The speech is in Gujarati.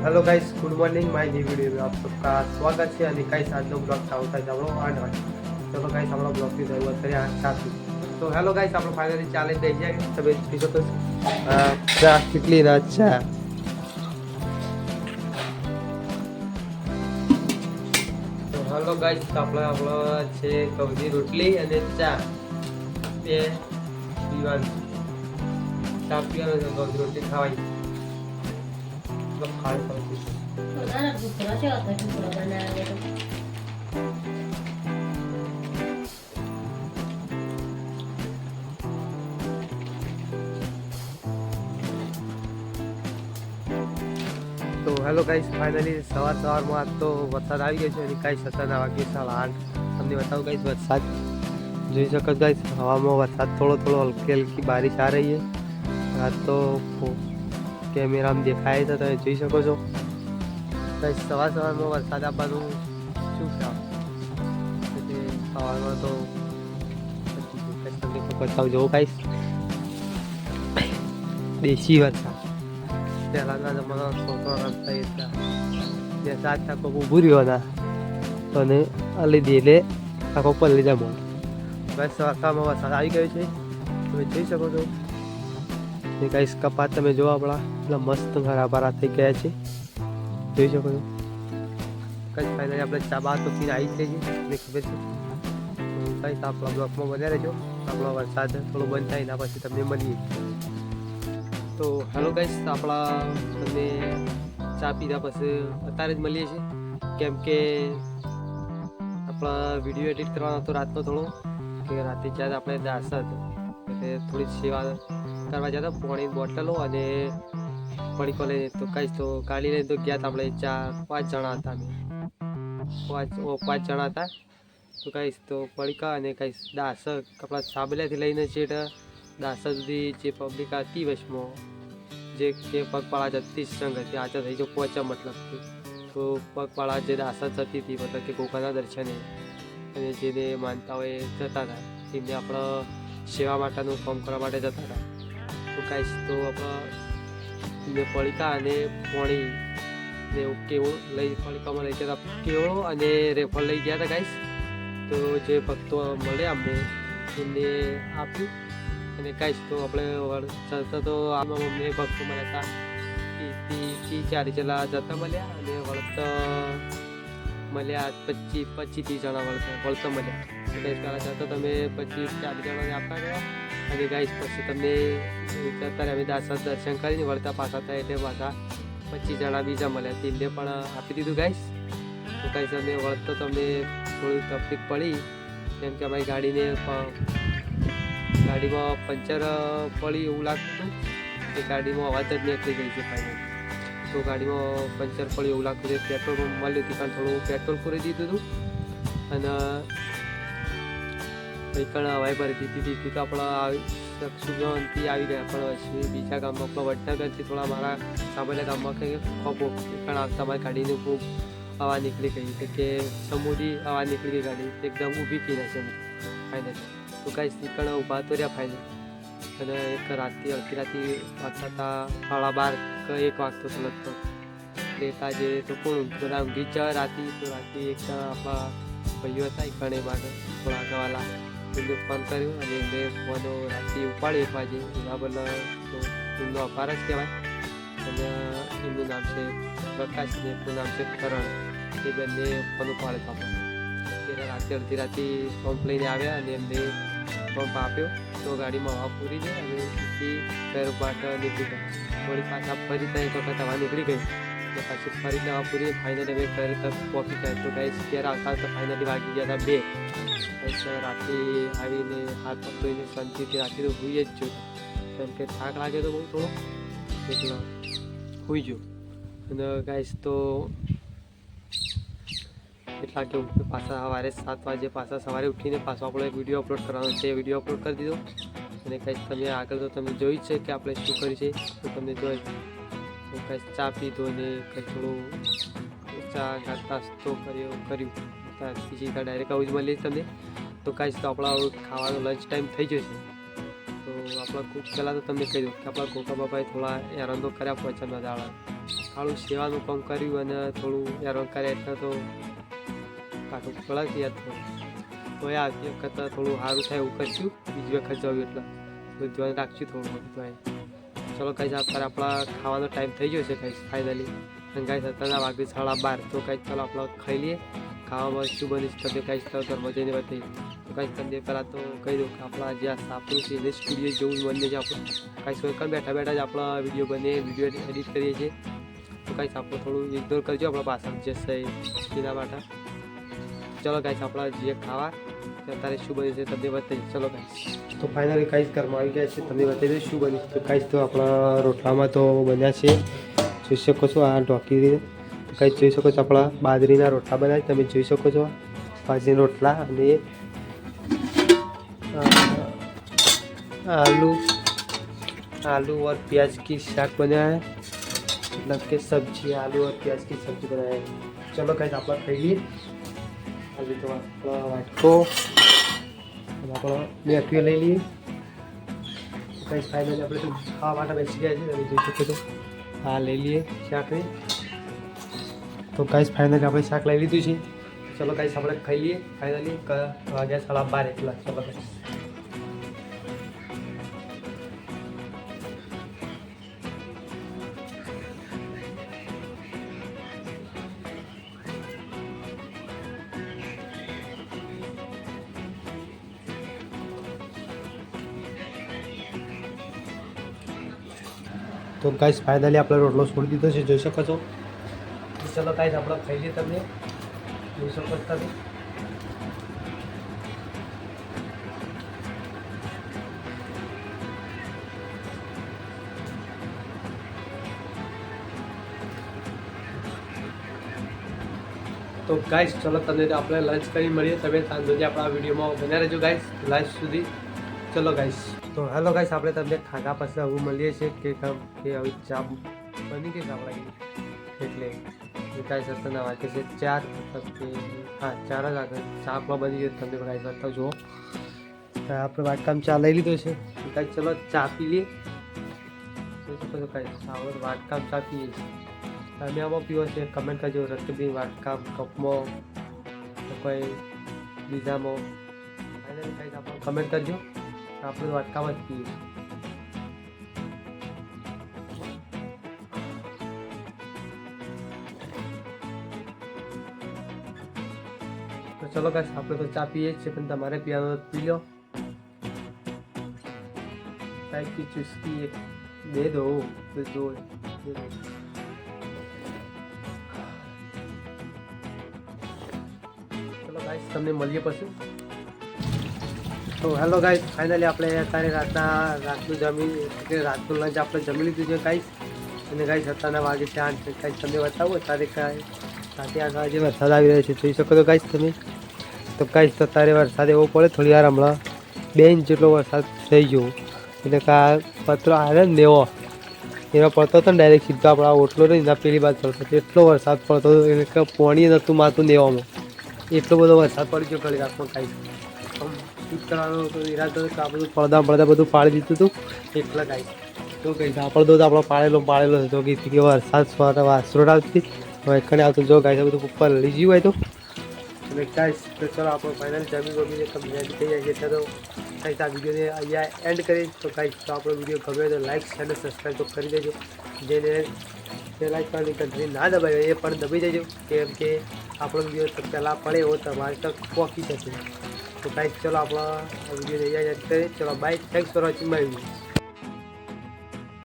hello guys good morning my new video में आप सबका स्वागत है અને ગાઈસ આજનો બ્લોગ ચાલુ થાય છે આપણો આઠ વાગે ચલો ગાઈસ આપણો બ્લોગની શરૂઆત કરીએ આઠ સાતથી તો હેલો ગાઈસ આપણે ફાઇનલી ચાલે દઈ જાય તમે જોઈ શકો છો અ, ચા કેટલી ના ચા તો હેલો ગાઈસ આપણે આપણો છે ઘઉંની રોટલી અને ચા બે પીવાનું ચા પીવાનું છે ઘઉંની રોટલી ખાવાની તો ખાઈ તો હેલો ગાઈસ ફાઇનલી સવાર સવારમાં આજ તો વરસાદ આવી ગયો છે અને કાંઈ અત્યારના વાગ્યે સાડા આઠ. તમને બતાવું ગાઈસ વરસાદ. જોઈ શકો છો ગાઈસ હવામાં વરસાદ થોડો થોડો હલકી હલકી બારિશ આ રહી છે. આ તો કેમેરામાં દેખાય છે તમે જોઈ શકો છો. ગાઈસ સવાર સવારમાં વરસાદ આપવાનું શું આમ? એટલે સવારમાં તો તમને બતાવું જો ગાઈસ દેશી વરસાદ. પહેલાના જમાના છોકરો રમતા એટલા જે સાત આખો ઊભું રહ્યો ના અને અલી દીલે આખો પલ્લી જમો બસ સવારમાં વરસાદ આવી ગયો છે. તમે જોઈ શકો છો. એ કાંઈ કપાત તમે જોવા આપણા એટલા મસ્ત હરા ભરા થઈ ગયા છે. જોઈ શકો છો. કઈ ફાઇનલી આપણે ચા બા તો પીને આવી જાય તમને ખબર છે? કઈ આપણા બ્લોકમાં વધારે રહેજો. આપણો વરસાદ થોડો બંધ થાય એના પછી તમને મળીએ. તો હેલો ગાઈસ આપણા તમને ચા પીધા પછી અત્યારે જ મળીએ છીએ. કેમ કે આપણા વીડિયો એડિટ કરવાનો હતો રાતનો થોડો. કે રાતે જ્યારે આપણે દાસ હતો. એટલે થોડી સેવા કરવા જતા પાણીની બોટલો અને પડી લઈને તો કઈ તો ગાડી લઈને તો ગયા હતા આપણે ચાર, પાંચ જણા હતા અમે. પાંચ, ઓ, પાંચ જણા હતા. તો કાંઈ તો પડીકા અને કાંઈ દાસ આપણા સાબલેથી લઈને છેટ દાસ સુધી જે પબ્લિક હતી વચમાં જે કે પગપાળા જતી સંઘ હતી. આજે થઈ જો પહોંચ્યા મતલબ તો પગપાળા જે દાસ જતી હતી મતલબ કે ગોકાના દર્શને. અને જેને માનતા હોય જતા હતા તેમને આપણે સેવા માટેનું કામ કરવા માટે જતા હતા કાંઈ તો આપણે એમને પડીકા અને પોણી ને એવું કેવું લઈ પડીકામાં લઈ જતા કેવો અને રેફર લઈ ગયા હતા ગાઈસ તો જે ભક્તો મળ્યા અમને એમને આપ્યું. અને કાંઈ તો આપણે વળતા તો આમાં અમને ભક્તો મળ્યા હતા. ત્રીસથી ચાર જેટલા જતા મળ્યા અને વળત મળ્યા પચીસ પચીસ ત્રીસ જણા વળતા વળતા મળ્યા. એટલે પહેલાં જતા તમે પચીસ ચાર જણાને આપતા ગયા અને ગાઈસ પછી તમને અત્યારે અમે દાસા દર્શન કરીને વળતા પાછા થાય એટલે પાછા પચીસ જણા બીજા મળ્યા. તેમને પણ આપી દીધું ગાઈસ તો ગાઈસ અમે વળતો તમને થોડી તકલીફ પડી. કેમ કે અમારી ગાડીને ગાડીમાં પંચર પડી એવું લાગતું કે ગાડીમાં અવાજ જ નીકળી ગઈ છે ફાઇનલ તો ગાડીમાં પંચર પડી એવું લાગતું છે પેટ્રોલ મળ્યું હતું કારણ થોડું પેટ્રોલ પૂરી દીધું હતું. અને હવાઈ ભરી દીધી દીધી તો આપણા સુગંધથી આવી ગયા, પણ પછી બીજા ગામમાં પણ વડનગરથી થોડા મારા સામાન્ય ગામમાં કંઈ ખૂબ પણ આવતા મારી ગાડીની ખૂબ હવા નીકળી ગઈ કે સમૂરી હવા નીકળી ગઈ ગાડી, એકદમ ઊભી થઈ છે ફાઇનલ તો કાંઈ નીકળ ઊભા તો રહ્યા ફાઇનલ અને એક રાતથી અડધી રાતે વાગતા હતા, સાડા બાર કે એક વાગતો હતો લગભગ. લેતા જે તો કોણ બધા ઊંઘી જ રાતી, તો રાતે એક આપણા ભાઈઓ હતા એ કણે માટે, થોડા આગળવાલા એમને ફોન કર્યું અને એમને ફોન રાતે ઉપાડ્યો એક વાગે એના તો એમનો અપાર જ કહેવાય. અને એમનું નામ છે પ્રકાશ અને એમનું નામ છે કરણ. એ બંને ફોન ઉપાડે તો આપણે રાતે અડધી રાતે પંપ લઈને આવ્યા અને એમને પંપ આપ્યો. તો ગાડીમાં હવા પૂરી જાય અને ઘર માટે નીકળી ગયા. થોડી પાછા ફરી ત્યાં એક વખત હવા નીકળી ગઈ. પછી ફરી હવા પૂરી ફાઇનલી અમે ઘરે તક કોફી ગયા તો ગાઈસ ઘેર આવતા તો ફાઇનલી વાગી ગયા હતા બે. રાતે આવીને હાથ પકડીને શાંતિથી રાતે તો હોઈ જ જો કેમ કે થાક લાગે તો બહુ થોડો, એટલે હોઈ જો અને ગાઈસ તો એટલા કે પાછા સવારે સાત વાગે પાછા સવારે ઉઠીને પાછો આપણો એક વીડિયો અપલોડ કરવાનો છે. એ વીડિયો અપલોડ કરી દીધો. અને કાંઈક તમે આગળ તો તમે જોઈ છે કે આપણે શું કરી છે. તો તમને જોઈ તો કંઈક ચા પીધો ને કંઈ થોડું ચા નાસ્તો કર્યો, કર્યું. સીધા ડાયરેક્ટ જ મળીએ તમને. તો કાંઈ તો આપણા ખાવાનો લંચ ટાઈમ થઈ છે. તો આપણા કુક પહેલાં તો તમને કહી દઉં કે આપણા કોકા બાપાએ થોડા હેરાન કર્યા પહોંચ્યા દાડા. સારું સેવાનું કામ કર્યું અને થોડું હેરાન કર્યા એટલે તો કાઢું પડે યાદ તો. એ આવતી વખત થોડું સારું થાય એવું કરશું. બીજી વખત જવું એટલે. ધ્યાન રાખશું થોડું બધું ચલો કઈ અત્યારે આપણા ખાવાનો ટાઈમ થઈ ગયો છે કઈ ફાઇનલી અને કઈ અત્યારના વાગ્યું સાડા બાર. તો કઈ ચાલો આપણે ખાઈ લઈએ. ખાવામાં શું બની તમને કઈ તો ઘરમાં જઈને બતાવી તો કઈ તમને પહેલાં તો કહી દઉં કે આપણા જે આ સાપનું છે એને સ્ટુડિયો જેવું બને છે આપણું કાંઈ સોયકલ બેઠા બેઠા જ આપણા વીડિયો બને વીડિયો એડિટ કરીએ છીએ. તો કાંઈ આપણે થોડું ઇગ્નોર કરજો આપણા પાછળ જશે એના માટે. ચલો કાંઈ આપણા જે ખાવા તો અત્યારે શું બન્યું છે તમને બતાવી ચલો કાંઈ તો ફાઇનલી કાંઈ ઘરમાં આવી ગયા છે તમને બતાવી દઉં શું બન્યું તો કાંઈ તો આપણા રોટલામાં તો બન્યા છે જોઈ શકો છો આ ઢોકી તો કાંઈ જોઈ શકો છો આપણા બાજરીના રોટલા બનાવી તમે જોઈ શકો છો બાજરીના રોટલા અને અ, आलू आलू और प्याज की शाक बनाया है मतलब के सब्जी आलू और प्याज की सब्जी बनाया है चलो कहीं आप लोग खाइए अभी तो आपका वाटको अब બે મેઠીઓ લઈ લઈએ. કંઈ ફાઇનલી આપણે તો ખાવા માટે બેસી ગયા છે તમે જોઈ શકો છો હા, લઈ લઈએ શાકની તો કાંઈ ફાઇનલી આપણે શાક લઈ લીધું છે. ચલો, કાંઈ આપણે ખાઈ લઈએ ફાઇનલી વાગ્યા સાડા બાર એટલા. ચલો કાંઈ તો ગાઈસ ફાઇનલી આપણે રોટલો છોડી દીધો છે, જોઈ શકો છો. ચલો ગાઈસ આપણે ખાઈ લઈએ તમે જોઈ શકો છો તમે. તો ગાઈસ ચલો તમને આપણે લંચ કરી મળીએ. તમે સાંજ સુધી આપણા વિડીયોમાં બન્યા રહેજો ગાઈસ લાસ્ટ સુધી. ચલો ગાઈસ તો હેલો ગાઈસ આપણે તમને ખાધા પછી આવું મળીએ છીએ કે કામ કે હવે ચા બની ગઈ આપણા એટલે વિકાસ સત્તાના વાક્ય છે, ચાર મતલબ કે હા, ચાર જ આગળ ચા આપણા બની ગઈ તમને ગાઈસ બતાવ જુઓ. આપણે વાટકામ ચા લઈ લીધો છે. ગાઈસ ચલો ચા પી લઈએ. જોઈ શકો છો ગાઈસ આપણે વાટકામ ચા પીએ છીએ. તમે આમાં પીવો છે. કમેન્ટ કરજો રક્તબી વાટકામ, કપમાં કોઈ બીજામાં. કમેન્ટ કરજો. આપણું અટકાવ જ પીએ તો ચલો કાશ આપણે તો ચા પીએ છે પણ તમારે પીવાનો પી લો. કાંઈ કી ચુસ્કી એક દે દો તો જો ચલો ગાઈસ તમને મળીએ પછી. તો હેલો ગાઈસ ફાઇનલી આપણે અત્યારે રાતના, રાતનું જમી એટલે રાતનું લંચ આપણે જમી લીધું છે ગાઈસ અને ગાઈસ અત્યારના વાગે છે આઠ કાંઈ તમે બતાવો, અત્યારે કાંઈ સાતે આઠ વાગે વરસાદ આવી રહ્યો છે, જોઈ શકો તો ગાઈસ તમે. તો ગાઈસ તો અત્યારે વરસાદ એવો પડે થોડી વાર હમણાં. બે ઇંચ જેટલો વરસાદ થઈ ગયો. એટલે કાં પતરો આવે ને નેવો એમાં પડતો હતો ને ડાયરેક્ટ સીધો આપણા ઓટલો નહીં એના પેલી બાદ પડતો. એટલો વરસાદ પડતો હતો, એટલે પાણી નહોતું માતું નેવામાં એટલો બધો વરસાદ પડી ગયો ઘડી રાતમાં કાંઈ શૂટ કરવાનો હતો ઈરાદો કે આ બધું પડદા પડદા બધું પાડી દીધું હતું. એટલે કાંઈ તો કઈ આપણે દોધ આપણો પાડેલો પાડેલો હતો. કે વરસાદ વાસરોડ આવતી. હવે આવતું જો ગાય બધું ઉપર લઈ ગયું હોય તો. અને ગાઈસ, તો આપણો ફાઇનલ જમી ગમીને કમ્પ્લીટ થઈ જાય છે, તો ગાઈસ, આ વિડીયોને અહીંયા એન્ડ કરી તો ગાઈસ, તો આપણો વીડિયો ગમે તો લાઈક શેર અને સબસ્ક્રાઈબ તો કરી દેજો. જેને જે લાઈક કરવાની કંટ્રી ના દબાવી એ પણ દબાઈ દેજો. કેમ કે આપણો વીડિયો તો પહેલાં પડે એવો, તમારે તક પહોંચી શકે તો ગાઈસ ચલો આપણો વીડિયો એન્ડ કરીએ. ચલો bye thanks for watching my video